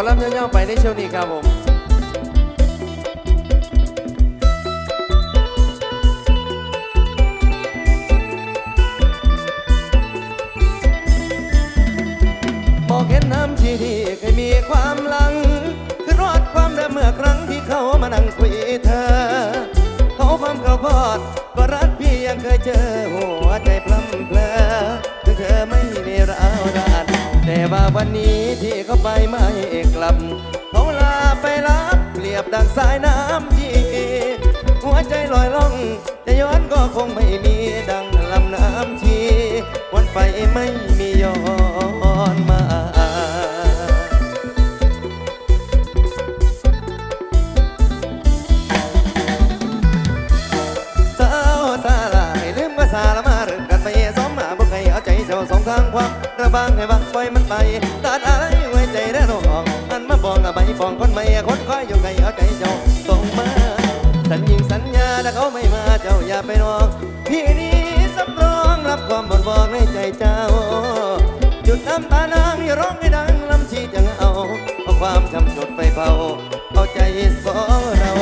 อลำย่อๆไปในช่วงนี้ครับผมบอกเห็นน้ำที่ที่เคยมีความหลัง คือรอดความเดิมเมื่อครั้งที่เขามานั่งคุยเธอ เขาความเขาพอดก็รักพี่ยังเคยเจอหัวใจพลัำเพลอ ว่าวันนี้ที่เขาไปไม่กลับเขาลาไปรับเปรียบดังสายน้ำยีหัวใจลอยล่อง จะย้อนก็คงไม่มีดังลำน้ำชีวันไปไม่ บางให้บังปล่อยมันไปตัดอะไรไว้ใจได้รองอันมาบองอะใบปองคนใหม่คนคอยอยู่ไงเอาใจเจ้าส่งมาสัญญิงสัญญาถ้าเขาไม่มาเจ้าอย่าไปนองพี่นี้สำรองรับความบ่นบอกในใจเจ้าหยุดน้ำตานางอย่าร้องให้ดังลำชีจังเอาเอาความช้ำจดไปเผาเอาใจสองเรา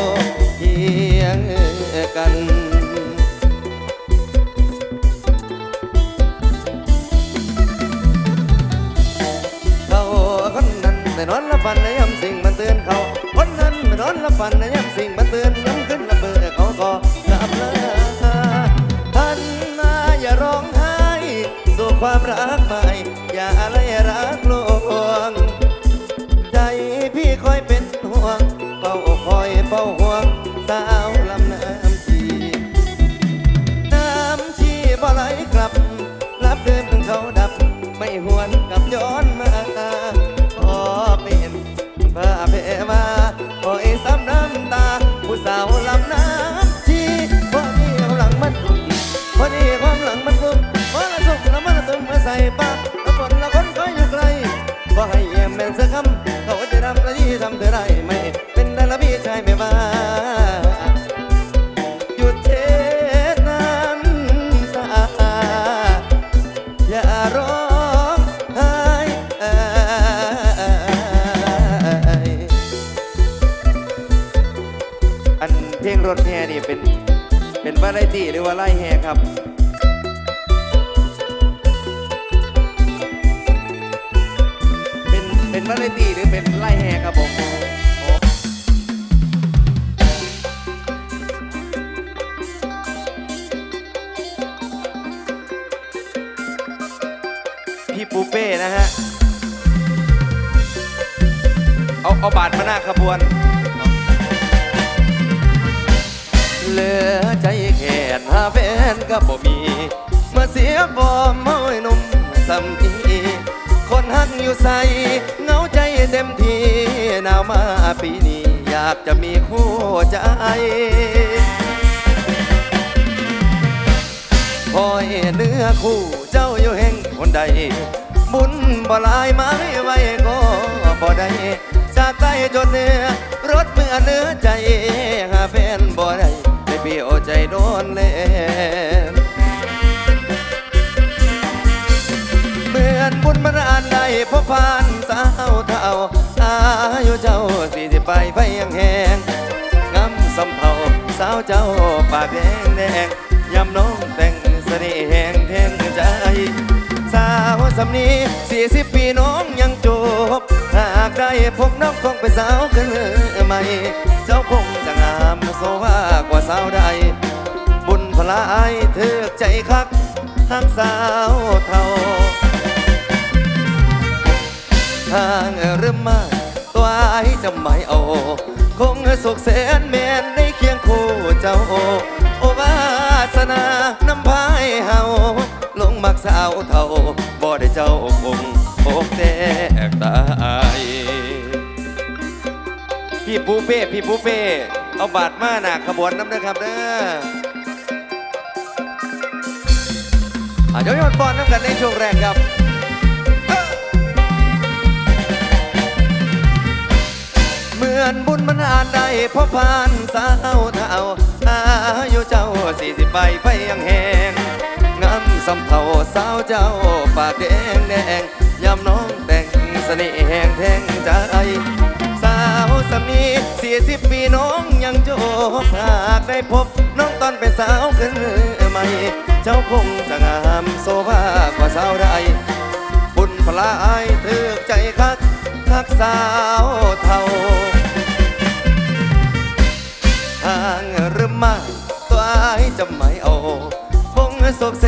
เคียงกัน ตี้หรือว่าไล่แห่ครับเป็นเป็นวาไรตี้หรือเป็นไล่แห่ครับผมพี่ปูเป้นะฮะเอาเอาบาทมาหน้าขบวนเหลือใจ นหาแฟนก็บ่มีเมื่อเสียบอมเมาไอ้นุ่มสำอีคนหักอยู่ใสเงาใจเต็มทีหนาวมาปีนี้ อยากจะมีคู่ใจคอยเนื้อคู่เจ้าอยู่แห่งคนใด บุญบ่ลายไม้ไว้ก็บ่ได้จากใกล้จนเนื้อรถเมื่อเนื้อใจหาแฟนบ่ได้ ได้เบี้ยวใจโดนเล่นเหมือนบุญมันอ่านได้พบผ่านสาวเท่าอายุเจ้าสี่สิบไปไฟยังแหงงำสำเภาสาวเจ้าปากแดงแดงยำน้องแต่งเสน่ห์แห่งแทงใจ สาวสำนีสี่สิบปีน้องยังจบ หากได้พบน้องคงเป็นสาวขึ้นใหม เจ้าคงจะงามโซภากว่าสาวใด บุญพลายเถือใจคักหักสาวเท่าทางเริ่มมาตัวไอ้จะไม่เอา คงสุขแสนแมนในเคียงคู่เจ้า โอวาสนานำพายเฮาลงมักสาวเท่า ปูเป้พี่ปูเป้เอาบาดมาหนักขบวนน้ำเด้อครับเด้ออาจจะยอดปอนน้ำกันในช่วงแรกครับเหมือนบุญมันอ่านได้พบผ่านสาวเท่าอายุเจ้าสี่สิบไปไปยังแหงงามสำเท่าสาวเจ้าปากแดงแดงยำน้องแต่งเสน่ห์แห่งแทงใจ มีสี่สิบปีน้องยังโจกหากได้พบน้องตอนเป็นสาวขึ้นใหม่ เจ้าคงจะงามโซฟากว่าสาวใดบุญพลาอายเถือใจคักคักสาวเท่าทางหรือไม่ตัวอายจะไม่เอาคงสกเส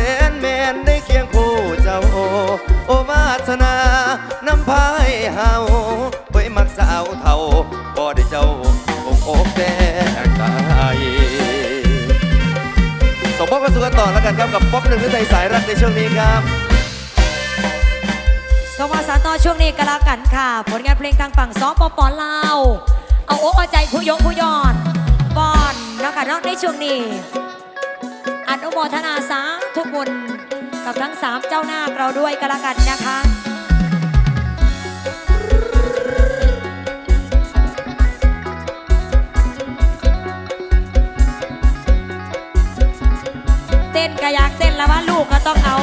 ต่อแล้วกันครับกับป๊อปหนึ่งที่ใทสายรักในช่วงนี้ครับสวัสดีต่อช่วงนี้กันละกันค่ะ ผลงานเพลงทางฝั่งซสปปลาวเอาโอ้เอาใจผู้ยงผู้ยอนบอนนะคะนอกในช่วงนี้อนุโมทนาสาทุกบุญกับทั้งสามเจ้าหน้าเราด้วยกันละกันนะคะ ก็อยากเต้นละว่าลูกก็ต้องเอา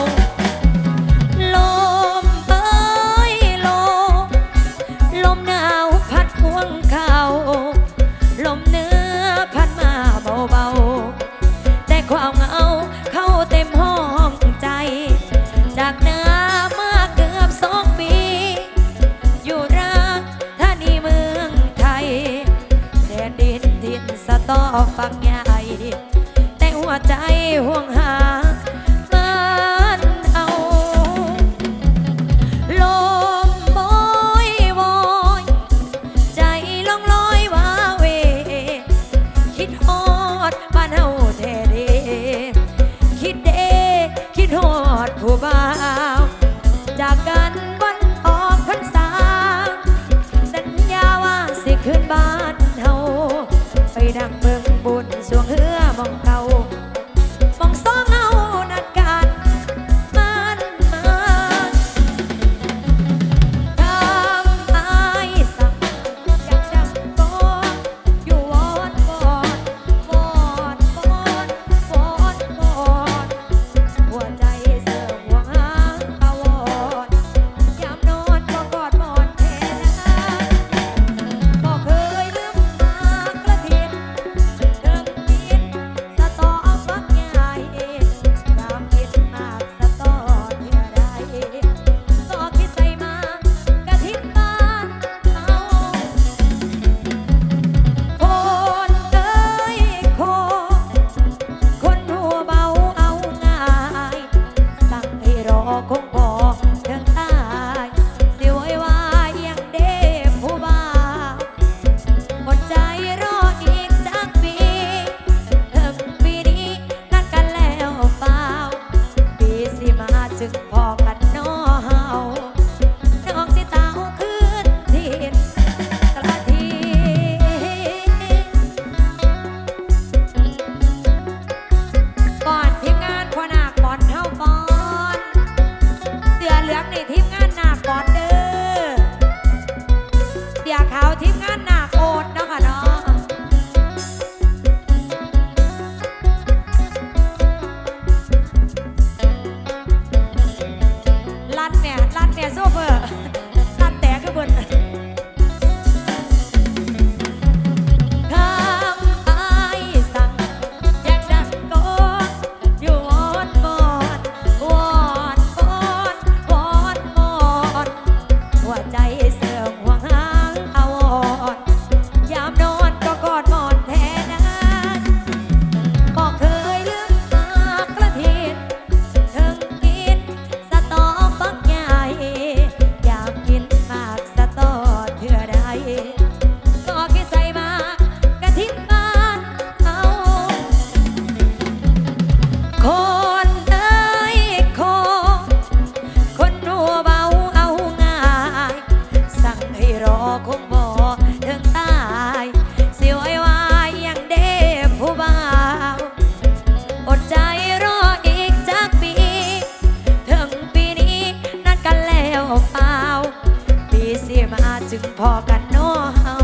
จึงพอกันเน้ะเฮา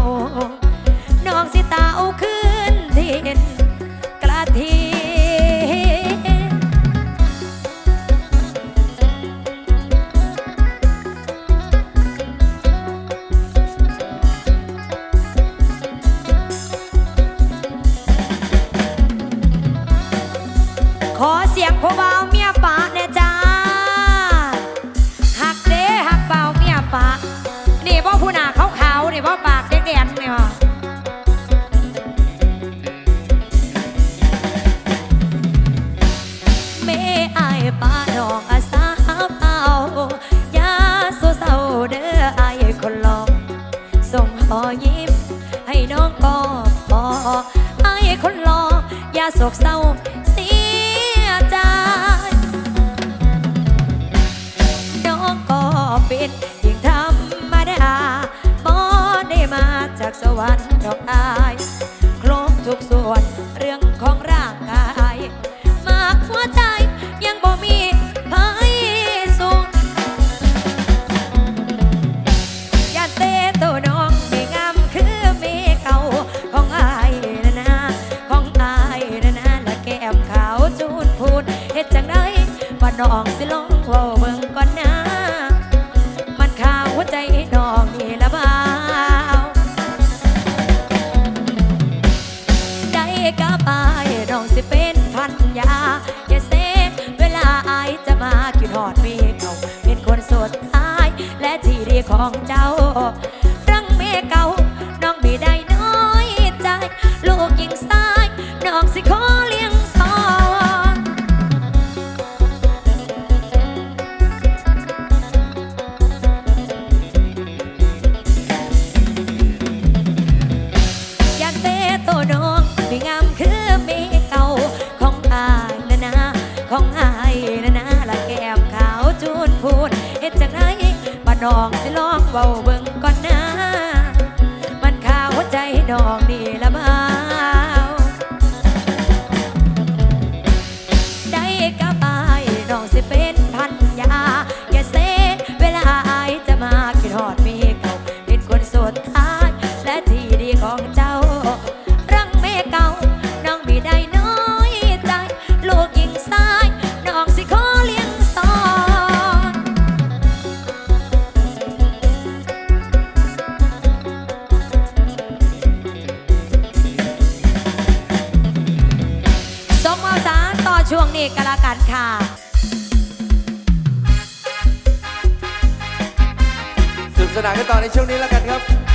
ของเจ้า นุกสนานกันต่อในช่วงนี้แล้วกันครับ